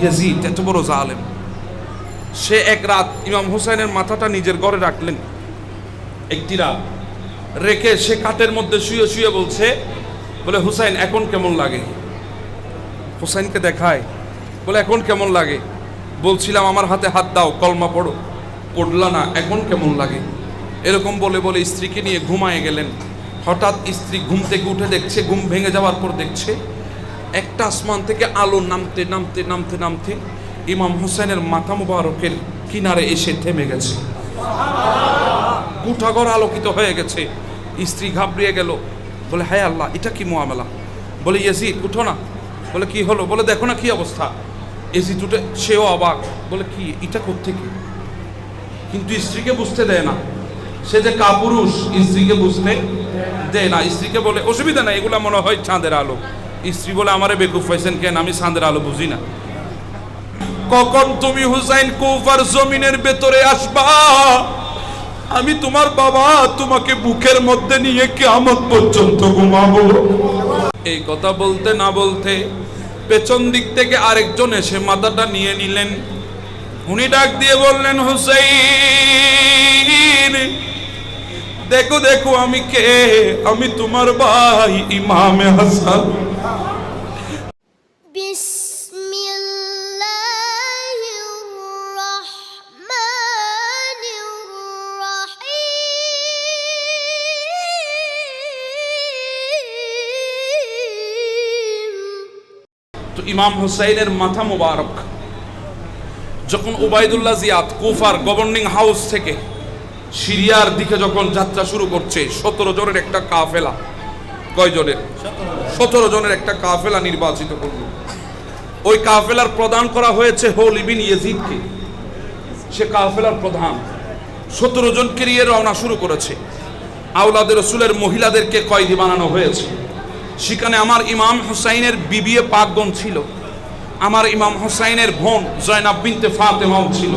Yazid, এত বড় জালেম। সে এক রাত ইমাম হুসাইনের মাথাটা নিজের ঘরে রাখলেন। একটি রাত রেখে সে কাঠের মধ্যে শুয়ে শুয়ে বলছে, বলে, হুসাইন, এখন কেমন লাগে? হুসাইনকে দেখায়, বলে, এখন কেমন লাগে? বলছিলাম, আমার হাতে হাত দাও, কলমা পড়ো। পড়লা না, এখন কেমন লাগে? এরকম বলে বলে, স্ত্রীকে নিয়ে ঘুমায় গেলেন। হঠাৎ স্ত্রী ঘুম থেকে উঠে দেখছে, ঘুম ভেঙে যাওয়ার পর দেখছে একটা আসমান থেকে আলো নামতে নামতে নামতে নামতে ইমাম হোসেনের মাথা মুবারকের কিনারে এসে থেমে গেছে। কুঠাঘর আলোকিত হয়ে গেছে। স্ত্রী ঘাবড়িয়ে গেল। বলে হ্যাঁ আল্লাহ, এটা কি মোয়ামেলা? বলে, ইয়াজিদ, উঠো না। বলে, কি হলো? বলে, দেখো না কি অবস্থা। এসিড উঠে, সেও অবাক। বলে, কি, এটা কোথেকে কিন্তু স্ত্রীকে বুঝতে দেয় না। সে যে কাপুরুষ, স্ত্রীকে বুঝতে দেয় না। স্ত্রীকে বলে, অসুবিধা নাই, এগুলা মনে হয় চাঁদের আলো। স্ত্রী বলে আমারে বেকুফ পাইছেন কেন? আমি চাঁদের আলো বুঝি না। কখন তুমি হুসাইন কুফার জমিনের ভেতরে আসবা? আমি তোমার বাবা, তোমাকে বুকের মধ্যে নিয়ে কেমন পর্যন্ত ঘুমাবো। এই কথা বলতে না বলতে পেছন দিক থেকে আরেকজন এসে মাথাটা নিয়ে নিলেন। উনি ডাক দিয়ে বললেন, হুসাইন, দেখো দেখো আমি কে? আমি তোমার ভাই ইমামে হাসান। তো ইমাম হুসাইনের মাথা মোবারক। যখন ওবায়দুল্লাহ জিয়াদ কুফার গভর্নিং হাউস থেকে সিরিয়ার দিকে যখন যাত্রা শুরু করছে, সতেরো জনের একটা কাফেলা কয় জনের সতেরো জনের একটা কাফেলা নির্বাচিত করল। ওই কাফেলার প্রদান করা হয়েছে হোল ইবিন ইয়েজিদকে। সে কাফেলার প্রধান। সতেরো জনকে নিয়ে রওনা শুরু করেছে। আউলাদের রসুলের মহিলাদেরকে কয়েদি বানানো হয়েছে। সেখানে আমার ইমাম হুসাইনের বিবিএ পাকগণ ছিল। আমার ইমাম হুসাইনের বোন জয়নাব বিনতে ফাতেমাও ছিল।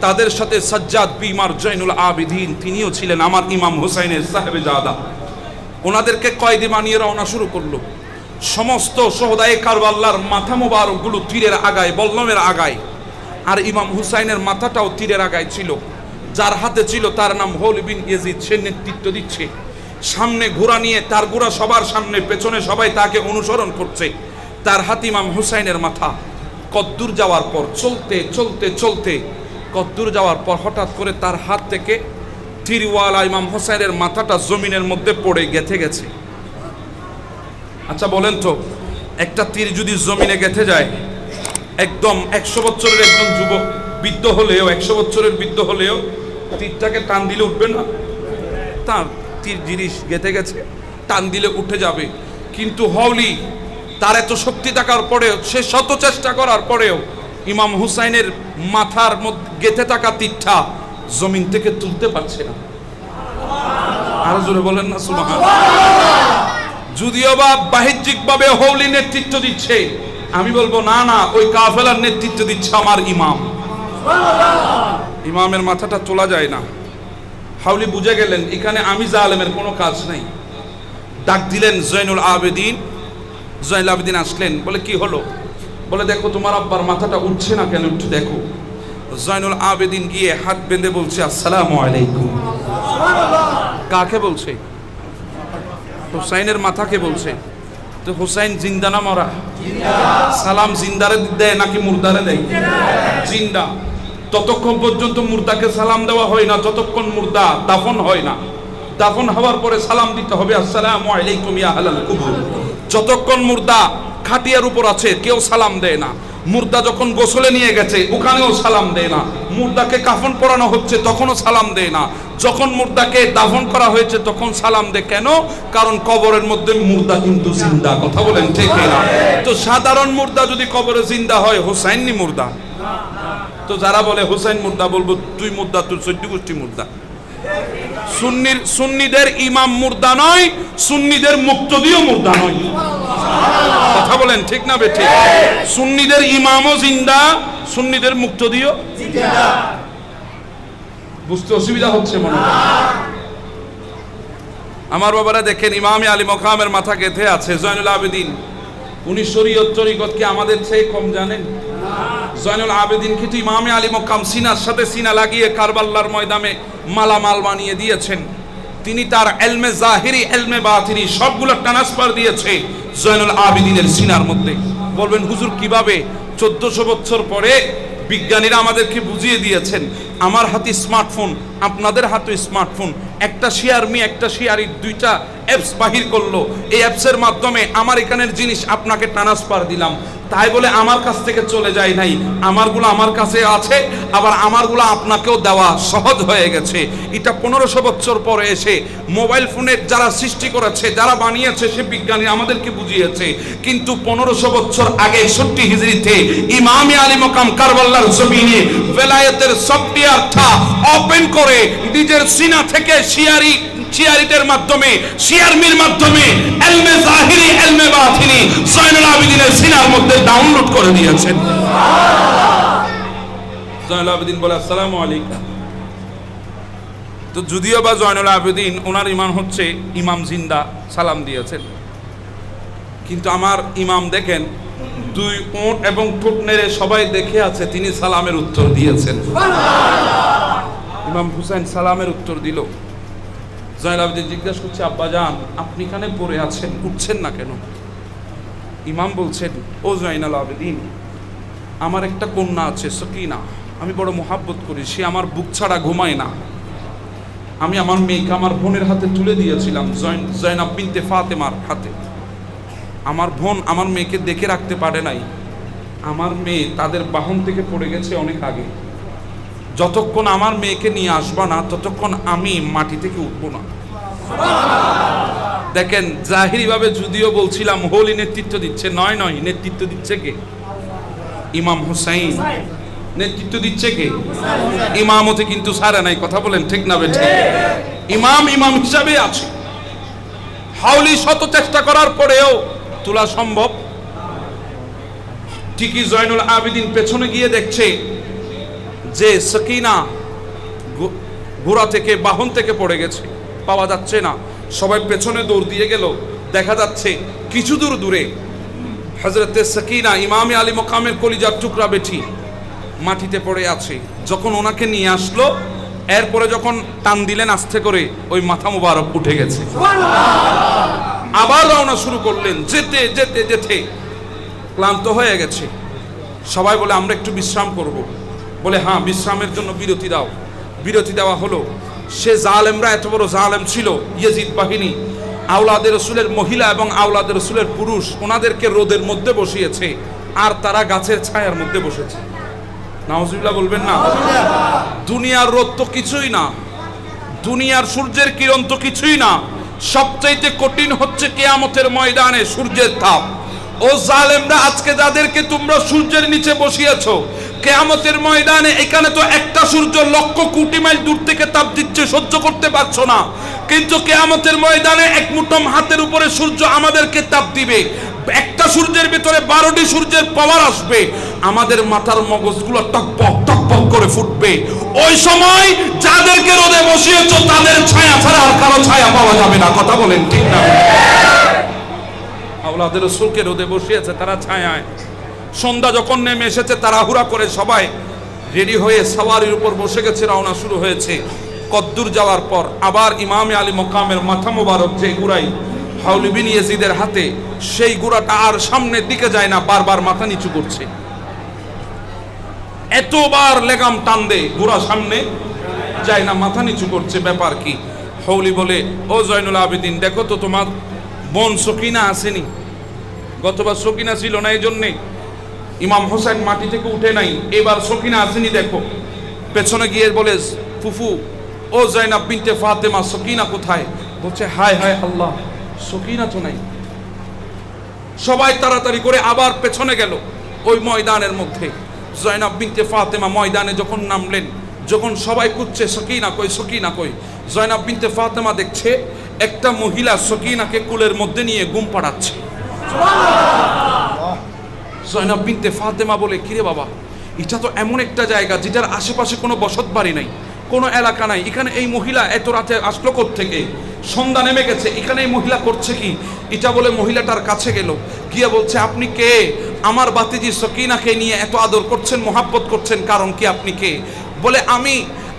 তাদের সাথে সাজ্জাদ বিমার জৈনুল আবিদিন, তিনিও ছিলেন আমার ইমাম হুসাইনের সাহেবে জাদা ওনাদেরকে কয়েদি বানিয়ে রওনা শুরু করল। সমস্ত সহদায়ে কারবাল্লার মাথা মোবারকগুলো তীরের আগায়, বল্লমের আগায়। আর ইমাম হুসাইনের মাথাটাও তীরের আগায় ছিল। যার হাতে ছিল তার নাম হোল বিন ইয়েজিদ, সে নেতৃত্ব দিচ্ছে। সামনে ঘোড়া নিয়ে তার ঘোড়া সবার সামনে, পেছনে সবাই তাকে অনুসরণ করছে। তার হাত ইমাম হুসাইনের মাথা। কদ্দূর যাওয়ার পর চলতে চলতে চলতে। কদ্দূর যাওয়ার পর হঠাৎ করে তার হাত থেকে তীরওয়ালা ইমাম হোসাইনের মাথাটা জমিনের মধ্যে পড়ে গেথে গেছে। আচ্ছা বলেন তো, একটা তীর যদি জমিনে গেথে যায়, একদম একশো বছরের একজন যুবক বৃদ্ধ হলেও, একশো বছরের বৃদ্ধ হলেও তীরটাকে টান দিলে উঠবে না? তার তীর জিনিস গেথে গেছে, টান দিলে উঠে যাবে। কিন্তু হওলি, তার এত শক্তি থাকার পরেও, সে শত চেষ্টা করার পরেও ইমাম হুসাইনের মাথার মধ্যে গেথে থাকা তীরটা জমিন থেকে তুলতে পারছে না। আরও জোরে বলেন না সুমাহ যদিও বা বাহ্যিকভাবে হৌলি নেতৃত্ব দিচ্ছে, আমি বলব না না, ওই কাফেলার নেতৃত্ব দিচ্ছে আমার ইমাম। ইমামের মাথাটা তোলা যায় না। হাউলি বুঝে গেলেন, এখানে আমি জালেমের কোনো কাজ নাই। ডাক দিলেন জৈনুল আবেদিন। জৈনুল আবেদিন আসলেন, বলে, কি হলো? বলে, দেখো, তোমার আব্বার মাথাটা উঠছে না কেন, একটু দেখো। জৈনুল আবেদিন গিয়ে হাত বেঁধে বলছে, আসসালামু আলাইকুম। কাকে বলছে? হুসাইনের মাথাকে বলছে। তো হুসাইন জিন্দা না মরা? সালাম জিন্দারে দেয় নাকি মুর্দারে দেয়? জিন্দা। ততক্ষণ পর্যন্ত মুর্দাকে সালাম দেওয়া হয় না, যতক্ষণ মুর্দা দাফন হয় না। দাফন হওয়ার পরে সালাম দিতে হবে, আসসালামু আলাইকুম ইয়া আহলাল কুবুর। যতক্ষণ মুর্দা খাটিয়ার উপর আছে, কেউ সালাম দেয় না। মুর্দা যখন গোসলে নিয়ে গেছে, ওখানেও সালাম দেয় না। মুর্দাকে কাফন পরানো হচ্ছে, তখনও সালাম দেয় না। যখন মুর্দাকে দাফন করা হয়েছে, তখন সালাম দেয়। কেন? কারণ কবরের মধ্যে মুর্দা কিন্তু জিন্দা, কথা বলেন ঠিক না তো সাধারণ মুর্দা যদি কবরে জিন্দা হয়, হোসাইননি মুর্দা? তো যারা বলে হোসাইন মুর্দা, বলব তুই মুর্দা তুই চৈদ্য গোষ্ঠী মুর্দা। সুন্নির সুন্নিদের ইমাম মুর্দা নয়, সুন্নিদের মুক্তদিও মুর্দা নয়। কথা বলেন, ঠিক না বে ঠিক? সুন্নিদের ইমামও জিন্দা, সুন্নিদের মুক্তদিও? বুঝতে অসুবিধা হচ্ছে মনে আমার বাবারা দেখেন, ইমামে আলী মকামের মাথা গেথে আছে, জয়নুল আবেদিন। উনি শরীয়ত তরিকত কি আমাদের চেয়ে কম জানেন। জয়নুল আবেদিন কিন্তু ইমামে আলী মক্কাম সিনার সাথে সিনা লাগিয়ে কারবাল্লার ময়দানে মালামাল বানিয়ে দিয়েছেন। তিনি তার এলমে জাহিরি, এলমে বাহিরি সবগুলো ট্রান্সফার দিয়েছে জয়নুল আবিদিনের সিনার মধ্যে। বলবেন, হুজুর, কীভাবে চোদ্দশো বছর পরে বিজ্ঞানীরা আমাদেরকে বুঝিয়ে দিয়েছেন, আমার হাতে স্মার্টফোন আপনাদের হাতে স্মার্টফোন একটা শেয়ার মি একটা শেয়ারই দুইটা অ্যাপস বাহির করল। এই অ্যাপসের মাধ্যমে আমার এখানের জিনিস আপনাকে ট্রান্সফার দিলাম। তাই বলে আমার কাছ থেকে চলে যায় নাই। আমারগুলো আমার কাছে আছে, আবার আমারগুলো আপনাকেও দেওয়া সহজ হয়ে গেছে। এটা পনেরোশো বছর পরে এসে মোবাইল ফোনের যারা সৃষ্টি করেছে, যারা বানিয়েছে সে বিজ্ঞানী আমাদেরকে বুঝিয়েছে। কিন্তু পনেরোশো বছর আগে সত্যি হিজড়িতে ইমামে আলী মকাম কারবাল্লার জমিনে বেলায়েতের সফটওয়্যারটা ওপেন করে নিজের সিনা থেকে শিয়ারি শিয়ারিটের মাধ্যমে, শিয়ারমির মাধ্যমে, এলমে জাহিরি, এলমে বাতিনি জয়নুল আবেদিনের সিনার মধ্যে ডাউনলোড করে দিয়েছেন। জয়নুল আবেদিন বলে, আসসালামু আলাইকুম। তো যদিও বা জয়নুল আবেদিন ওনার ইমান হচ্ছে ইমাম জিন্দা, সালাম দিয়েছেন। কিন্তু আমার ইমাম দেখেন, দুই ওঁট এবং ঠোঁট নেড়ে সবাই দেখে আছে, তিনি সালামের উত্তর দিয়েছেন। ইমাম হুসেন সালামের উত্তর দিল। জয়নাল আবেদিন জিজ্ঞাসা করছে আব্বা যান আপনি এখানে পড়ে আছেন, উঠছেন না কেন? ইমাম বলছেন, ও জয়নাল আবেদিন, আমার একটা কন্যা আছে, সকিনা। আমি বড় মোহাব্বত করি, সে আমার বুক ছাড়া ঘুমায় না। আমি আমার মেয়েকে আমার বোনের হাতে তুলে দিয়েছিলাম জয়নাব বিনতে ফাতেমার হাতে। আমার বোন আমার মেয়েকে দেখে রাখতে পারে নাই। আমার মেয়ে তাদের বাহন থেকে পড়ে গেছে অনেক আগে। যতক্ষণ আমার মেয়েকে নিয়ে আসবা না, ততক্ষণ আমি মাটি থেকে উঠবো না। দেখেন, জাহিরিভাবে যদিও বলছিলাম হোলি নেতৃত্ব দিচ্ছে, নয় নয়, নেতৃত্ব দিচ্ছে কে? ইমাম হুসাইন। নেতৃত্ব দিচ্ছে কে? ইমামতে কিন্তু সারা নাই, কথা বলেন ঠিক না বেঠিক ইমাম ইমাম হিসাবে আছে। হাউলি শত চেষ্টা করার পরেও তোলা সম্ভব। ঠিকই জয়নুল আবেদিন পেছনে গিয়ে দেখছে যে সকিনা ঘোড়া থেকে বাহন থেকে পড়ে গেছে। পাওয়া যাচ্ছে না। সবাই পেছনে দৌড় দিয়ে গেল। দেখা যাচ্ছে কিছু দূর দূরে হজরতে সকিনা ইমামে আলী মোকামের কলিজার টুকরা বেঠি মাটিতে পড়ে আছে। যখন ওনাকে নিয়ে আসলো এরপরে যখন টান দিলেন আস্তে করে ওই মাথা মুবারক উঠে গেছে। আবার রওনা শুরু করলেন যেতে যেতে যেতে। ক্লান্ত হয়ে গেছে। সবাই বলে আমরা একটু বিশ্রাম করব। বলে হ্যাঁ বিশ্রামের জন্য বিরতি দাও। বিরতি দেওয়া হলো। সে জালেমরা এত বড় জালেম ছিল, ইয়েজিদ বাহিনী। আওলাদের রসুলের মহিলা এবং আওলাদের রসুলের পুরুষ, ওনাদেরকে রোদের মধ্যে বসিয়েছে, আর তারা গাছের ছায়ার মধ্যে বসেছে। নাওজুবিল্লাহ বলবেন না? দুনিয়ার রোদ তো কিছুই না, দুনিয়ার সূর্যের কিরণ তো কিছুই না, সবচাইতে কঠিন হচ্ছে কেয়ামতের ময়দানে সূর্যের তাপ। ও জালেমরা আজকে যাদেরকে তোমরা সূর্যের নিচে বসিয়েছো কেয়ামতের ময়দানে এখানে তো একটা সূর্য লক্ষ কোটি মাইল দূর থেকে তাপ দিচ্ছে, সহ্য করতে পারছ না। কিন্তু কেয়ামতের ময়দানে এক মুঠম হাতের উপরে সূর্য আমাদেরকে তাপ দিবে। একটা সূর্যের ভিতরে বারোটি সূর্যের পাওয়ার আসবে। আমাদের মাথার মগজগুলো টকপক টকপক করে ফুটবে। ওই সময় যাদেরকে রোদে বসিয়েছ, তাদের ছায়া ছাড়া আর কারও ছায়া পাওয়া যাবে না। কথা বলেন ঠিক না? আওলাদের রসুলকে রোদে বসিয়েছে, তারা ছায়ায়। সন্ধ্যা যখন নেমে এসেছে, তাড়াহুড়া করে সবাই রেডি হয়ে সাওয়ারির উপর বসে গেছে, রওনা শুরু হয়েছে। কদ্দুর যাওয়ার পর আবার ইমামে আলী মকামের মাথা মোবারক যে গুড়াই হাউলি বিন ইয়াজিদের হাতে, সেই গুড়াটা আর সামনের দিকে যায় না, বারবার মাথা নিচু করছে। এতবার লেগাম টান দে গুড়া সামনে যায় না, মাথা নিচু করছে, ব্যাপার কি? হৌলি বলে, ও জয়নুল আবেদিন, দেখো তো তোমার বোন সকিনা আসেনি। গতবার সকিনা ছিল না, এই জন্যে ইমাম হোসেন মাটি থেকে উঠে নাই। এবার সকিনা আসেনি দেখো। পেছনে গিয়ে বলে, ফুফু, ও জয়নাব বিনতে ফাতেমা, সকিনা কোথায়? বলছে, হায় হায় আল্লাহ, সকিনা তো নাই। সবাই তাড়াতাড়ি করে আবার পেছনে গেল ওই ময়দানের মধ্যে। জয়নাব বিনতে ফাতেমা ময়দানে যখন নামলেন, যখন সবাই কুচ্ছে সকিনা কই সকিনা কই? জয়নাব বিনতে ফাতেমা দেখছে, একটা মহিলা সকিনাকে কুলের মধ্যে নিয়ে গুম পাড়াচ্ছে। জয়নাব বিনতে ফাতেমা বলে, কিরে বাবা, এটা তো এমন একটা জায়গা যেটার আশেপাশে কোনো বসত বাড়ি নাই, কোনো এলাকা নাই। এখানে এই মহিলা এত রাতে আসলো থেকে সন্ধ্যা নেমে গেছে, এখানে এই মহিলা করছে কি? এটা বলে মহিলাটার কাছে গেল, গিয়ে বলছে, আপনি কে? আমার বাতিজি সকিনাকে নিয়ে এত আদর করছেন, মোহাব্বত করছেন, কারণ কি আপনি কে? বলে, আমি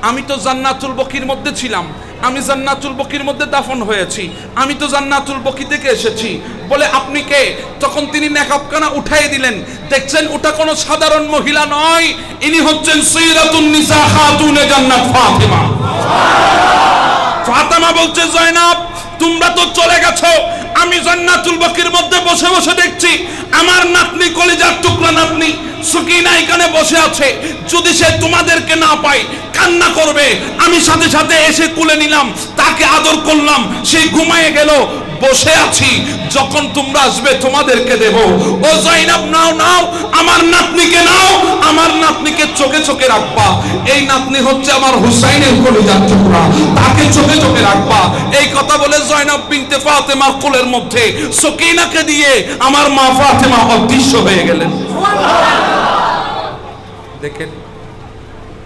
আমি তো জান্নাতুল বকির মধ্যে ছিলাম আমি জান্নাতুল বকির মধ্যে দাফন হয়েছি। আমি তো জান্নাতুল বকি থেকে এসেছি। বলে আপনি কে? তখন তিনি নেকাবখানা উঠাই দিলেন। দেখছেন, ওটা কোনো সাধারণ মহিলা নয়। ইনি হচ্ছেন সৈরাতুন নিসা খাতুনে জান্নাত ফাতিমা। ফাতেমা বলছে, জয়নাব, তোমরা তো চলে গেছো। আমি জান্নাতুল বকির মধ্যে বসে বসে দেখছি, আমার নাতনি কলিজার টুকরা নাতনি সুকিনা এখানে বসে আছে। যদি সে তোমাদেরকে না পায়, কান্না করবে। আমি সাথে সাথে এসে কুলে নিলাম, তাকে আদর করলাম। সে ঘুমায়ে গেল, বসে আছি। যখন তোমরা আসবে, তোমাদেরকে দেব। ও জয়নাব নাও নাও, আমার নাতনিকে নাও, আমার নাতনিকে চোখে চোখে রাখবা। এই নাতনি হচ্ছে আমার হুসাইনের কলিজার টুকরা। তাকে চোখে চোখে রাখবা। এই কথা বলে জয়নাব বিনতে ফাতেমা কোলের মধ্যে সকিনাকে দিয়ে আমার মা ফাতেমা অদৃশ্য হয়ে গেলেন। দেখেন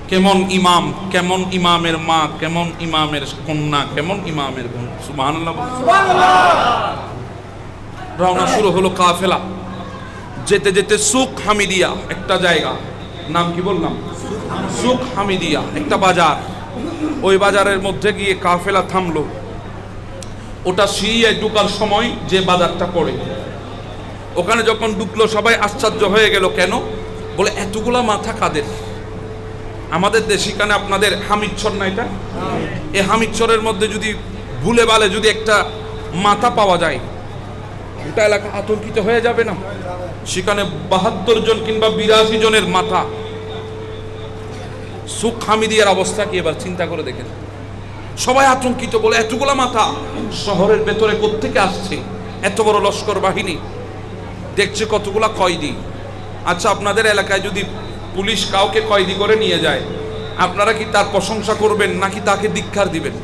কেমন ইমাম, কেমন ইমামের মা, কেমন ইমামের কন্যা, কেমন ইমামের বোন। সুবহানাল্লাহ। রওনা শুরু হলো কাফেলা। যেতে যেতে সুখ হামিদিয়া, একটা জায়গা। নাম কি বললাম? সুখ হামিদিয়া, একটা বাজার। ওই বাজারের মধ্যে গিয়ে কাফেলা থামলো। ওটা সিরিয়ায় ঢুকার সময় যে বাজারটা পড়ে ওখানে যখন ঢুকলো সবাই আশ্চর্য হয়ে গেল কেন? বলে এতগুলা মাথা কাদের? আমাদের দেশিকানে আপনাদের হামিচ্ছর না এটা? এই হামিচ্ছরের মধ্যে যদি ভুলে বালে যদি একটা মাথা পাওয়া যায় গোটা এলাকা আতঙ্কিত হয়ে যাবে না? সেখানে বাহাত্তর জন কিংবা বিরাশি জনের মাথা। সুখ হামিদিয়ার অবস্থা কি? এবার চিন্তা করে দেখেন। সবাই আতঙ্কিত বলে, এতগুলা মাথা শহরের ভেতরে কোত্থেকে আসছে? এত বড় লস্কর বাহিনী। দেখছে কতগুলা কয়দি আচ্ছা আপনাদের এলাকায় যদি পুলিশ কাউকে কয়দি করে নিয়ে যায়, আপনারা কি তার প্রশংসা করবেন নাকি তাকে ধিক্ষার দিবেন?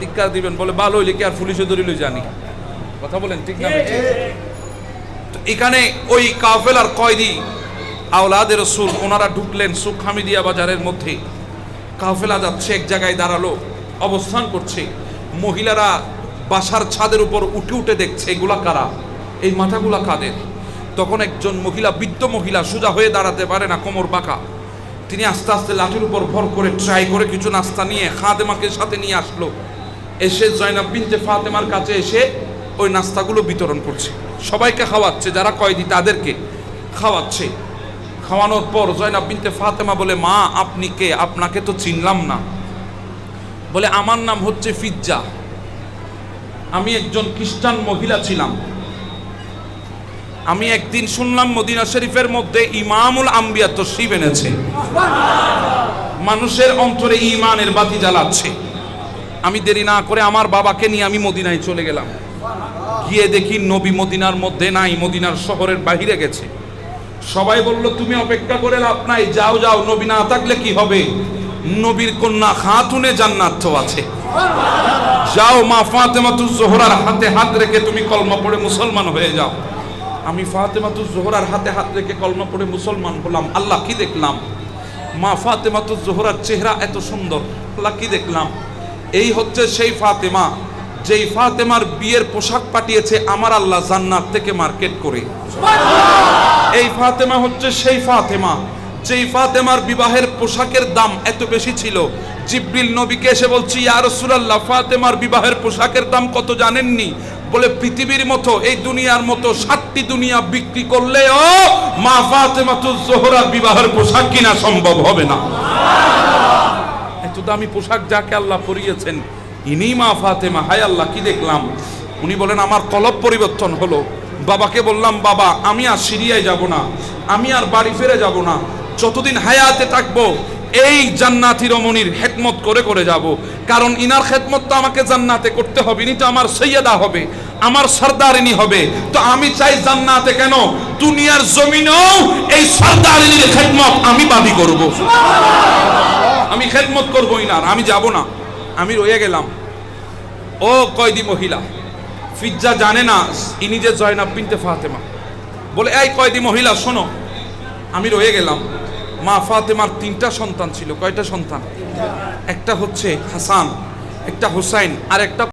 ধিক্ষার দিবেন বলে, ভালো হইলে কি আর পুলিশে ধরিলে জানি? কথা বলেন, ঠিক না? এখানে ওই কাফেলার কয়দি আওলাদের রসুল, ওনারা ঢুকলেন সুখামিদিয়া বাজারের মধ্যে। কাফেলা যাচ্ছে, এক জায়গায় দাঁড়াল। অবস্থান করছে। মহিলারা বাসার ছাদের উপর উঠে উঠে দেখছে, এগুলা কারা? এই মাথাগুলা কাদের? তখন একজন মহিলা, বৃদ্ধ মহিলা সোজা হয়ে দাঁড়াতে পারে না কোমর বাঁকা। তিনি আস্তে আস্তে লাঠির উপর ভর করে ট্রাই করে কিছু নাস্তা নিয়ে খাদেমাকে সাথে নিয়ে আসলো। এসে জয়নাব বিনতে ফাতেমার কাছে এসে ওই নাস্তাগুলো বিতরণ করছে। সবাইকে খাওয়াচ্ছে, যারা কয়দি তাদেরকে খাওয়াচ্ছে। খাওয়ানোর পর জয়নাব বিনতে ফাতেমা বলে, মা, আপনি কে? আপনাকে তো চিনলাম না। বলে, আমার নাম হচ্ছে ফিজ্জা। আমি একজন খ্রিস্টান মহিলা ছিলাম। আমি একদিন শুনলাম মদিনা শরীফের মধ্যে ইমামুল আম্বিয়া তশরিফ এনেছে। মানুষের অন্তরে ইমানের বাতি জ্বালাচ্ছে। আমি দেরি না করে আমার বাবাকে নিয়ে আমি মদিনায় চলে গেলাম। গিয়ে দেখি নবী মদিনার মধ্যে নাই, মদিনার শহরের বাহিরে গেছে। সবাই বলল, তুমি অপেক্ষা করে লাভ নাই, যাও যাও, নবী না থাকলে কি হবে? নবীর কন্যা খাতুনে জান্নাত আছে। যাও মা ফাতেমাতু জোহরার হাতে হাত রেখে তুমি কলমা পড়ে মুসলমান হয়ে যাও। আমি ফাতেমাতু জোহরার হাতে হাত রেখে কলমা পড়ে মুসলমান হলাম। আল্লাহ কি দেখলাম? মা ফাতেমাতু জোহরার চেহারা এত সুন্দর, আল্লাহ কি দেখলাম? এই হচ্ছে সেই ফাতেমা, যেই ফাতেমার বিয়ের পোশাক পাঠিয়েছে আমার আল্লাহ জান্নাত থেকে মার্কেট করে। এই ফাতেমা হচ্ছে সেই ফাতেমা। যেই ফাতেমার বিবাহের পোশাকের দাম এত বেশি ছিল। জিব্রিল নবীকে এসে বলছি, ইয়া রাসূলুল্লাহ, ফাতেমার বিবাহের পোশাকের দাম কত জানেননি? বলে, পৃথিবীর মতো, এই দুনিয়ার মতো সাতটি দুনিয়া বিক্রি করলেও মা ফাতেমাতু জোহরার বিবাহের পোশাক কিনা সম্ভব হবে না। এত দামি পোশাক যাকে আল্লাহ পরিয়েছেন, ইনি মা ফাতেমা, হায় আল্লাহ, কি দেখলাম? উনি বলেন, আমার কলব পরিবর্তন হলো। বাবাকে বললাম, বাবা, আমি আর সিরিয়ায় যাব না, আমি আর বাড়ি ফিরে যাব না। যতদিন হায়াতে থাকব, এই জান্নাতি রমণীর খেদমত করে করে যাব। কারণ ইনার খেদমত তো আমাকে জান্নাতে করতে হবে তো আমার সৈয়দা হবে, আমার সর্দারিনী হবে। তো আমি চাই জান্নাতে কেন? দুনিয়ার জমিনেও এই সর্দারিনীর খেদমত আমি বাদি করব। আমি খেদমত করব ইনার, আমি যাব না। আমি রয়ে গেলাম। ও কয়দি মহিলা, ফিজ্জা জানে না ইনি যে জয়নাব বিনতে ফাতেমা। বলে, এই কয়দি মহিলা, শোনো, আমি রয়ে গেলাম। মা ফাতেমার তিনটা সন্তান ছিল। কয়টা সন্তান? একটা হচ্ছে হাসান একটা হুসাইন আর একটা